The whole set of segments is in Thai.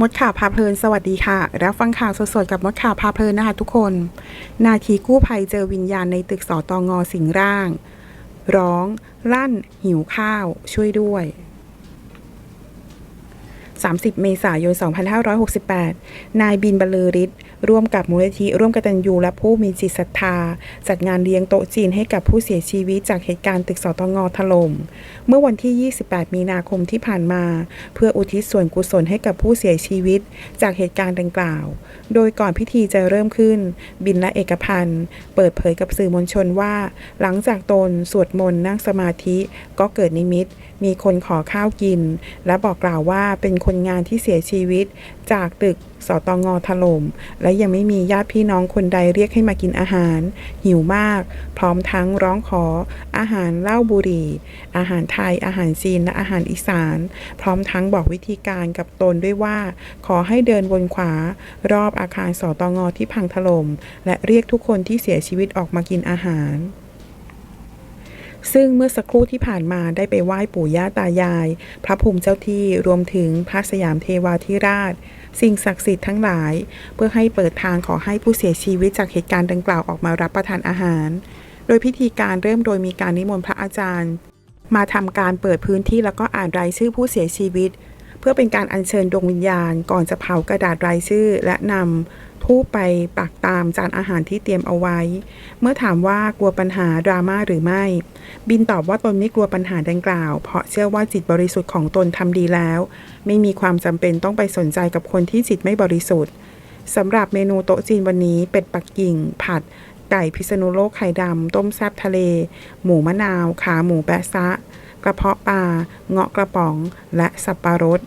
มดข่าวพาเพลินสวัสดีค่ะ รับฟังข่าวสดๆกับมดข่าวพาเพลินนะคะทุกคน นาทีกู้ภัยเจอวิญญาณในตึกสอตองอสิงร่าง ร้อง ลั่น หิวข้าว ช่วยด้วย 30 เมษายน 2568 นายบินบรรลือฤทธิ์ร่วมกับมูลนิธิร่วมกตัญญูและผู้มีจิตศรัทธา จัดงานเลี้ยงโต๊ะจีนให้กับผู้เสียชีวิตจากเหตุการณ์ตึกสตงถล่ม เมื่อวันที่ 28 มีนาคมที่ผ่านมา เพื่ออุทิศส่วนกุศลให้กับผู้เสียชีวิตจากเหตุการณ์ดังกล่าว โดยก่อนพิธีจะเริ่มขึ้น บินและเอกพันธ์เปิดเผยกับสื่อมวลชนว่า หลังจากตนสวดมนต์นั่งสมาธิก็เกิดนิมิต มีคนขอข้าวกิน และบอกกล่าวว่าเป็นคนงานที่เสียชีวิต จากตึกสตงถล่ม และยังไม่มีญาติพี่น้องคนใดเรียกให้มากินอาหาร หิวมาก พร้อมทั้งร้องขอ อาหารเหล้าบุหรี่ อาหารไทย อาหารจีน และอาหารอีสาน พร้อมทั้งบอกวิธีการกับตนด้วยว่า ขอให้เดินวนขวา รอบอาคารสตงที่พังถล่ม และเรียกทุกคนที่เสียชีวิตออกมากินอาหาร ซึ่งเมื่อสักครู่ที่ผ่านมาได้ไปไหว้ปู่ย่าตายาย พระภูมิเจ้าที่รวมถึงพระสยามเทวาธิราช สิ่งศักดิ์สิทธิ์ทั้งหลาย เพื่อให้เปิดทางขอให้ผู้เสียชีวิตจากเหตุการณ์ดังกล่าวออกมารับประทานอาหาร โดยพิธีการเริ่มโดยมีการนิมนต์พระอาจารย์ มาทำการเปิดพื้นที่แล้วก็อ่านรายชื่อผู้เสียชีวิต เพื่อเป็นการอัญเชิญดวงวิญญาณ ก่อนจะเผากระดาษรายชื่อ และนำ ทูปไปปักตามจานอาหารที่เตรียมเอาไว้ เมื่อถามว่ากลัวปัญหาดราม่าหรือไม่ บินตอบว่าตนไม่กลัวปัญหาดังกล่าว เพราะเชื่อว่าจิตบริสุทธิ์ของตนทำดีแล้ว ไม่มีความจำเป็นต้องไปสนใจกับคนที่จิตไม่บริสุทธิ์สำหรับเมนูโต๊ะจีนวันนี้เป็ดปักกิ่ง ผัด ไก่พิษณุโลกไข่ดำต้มแซ่บทะเล หมูมะนาว ขาหมูแปะซะ กระเพาะปลาเงาะกระป๋อง และสับปะรด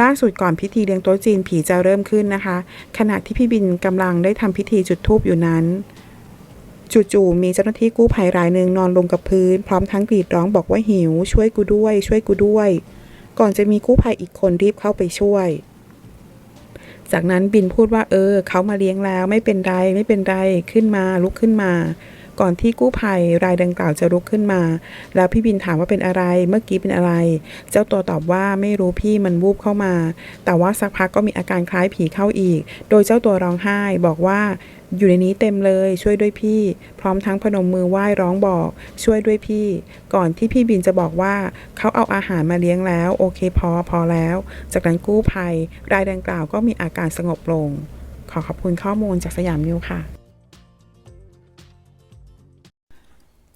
ล่าสุดก่อนพิธีเลี้ยงโต๊ะจีนผีจะเริ่มขึ้นนะคะ ขณะที่พี่บินกำลังได้ทำพิธีจุดธูปอยู่นั้นจู่ๆมีเจ้าหน้าที่กู้ภัยรายหนึ่งนอนลงกับพื้น พร้อมทั้งกรีดร้องบอกว่าหิว ช่วยกูด้วย ช่วยกูด้วย ก่อนจะมีกู้ภัยอีกคนรีบเข้าไปช่วย จากนั้นบินพูดว่าเออเขามาเลี้ยงแล้วไม่เป็นไรไม่เป็นไรขึ้นมาลุกขึ้นมา ก่อนที่กู้ภัยรายดังกล่าวจะลุกขึ้นมา แล้วพี่บินถามว่าเป็นอะไรเมื่อกี้เป็นอะไร เจ้าตัวตอบว่าไม่รู้พี่มันวูบเข้ามา แต่ว่าสักพักก็มีอาการคล้ายผีเข้าอีก โดยเจ้าตัวร้องไห้บอกว่าอยู่ในนี้เต็มเลยช่วยด้วยพี่ พร้อมทั้งพนมมือไหว้ร้องบอกช่วยด้วยพี่ ก่อนที่พี่บินจะบอกว่าเขาเอาอาหารมาเลี้ยงแล้ว โอเคพอพอแล้ว จากนั้นกู้ภัย รายดังกล่าวก็มีอาการสงบลง ขอขอบคุณข้อมูลจากสยามนิวค่ะ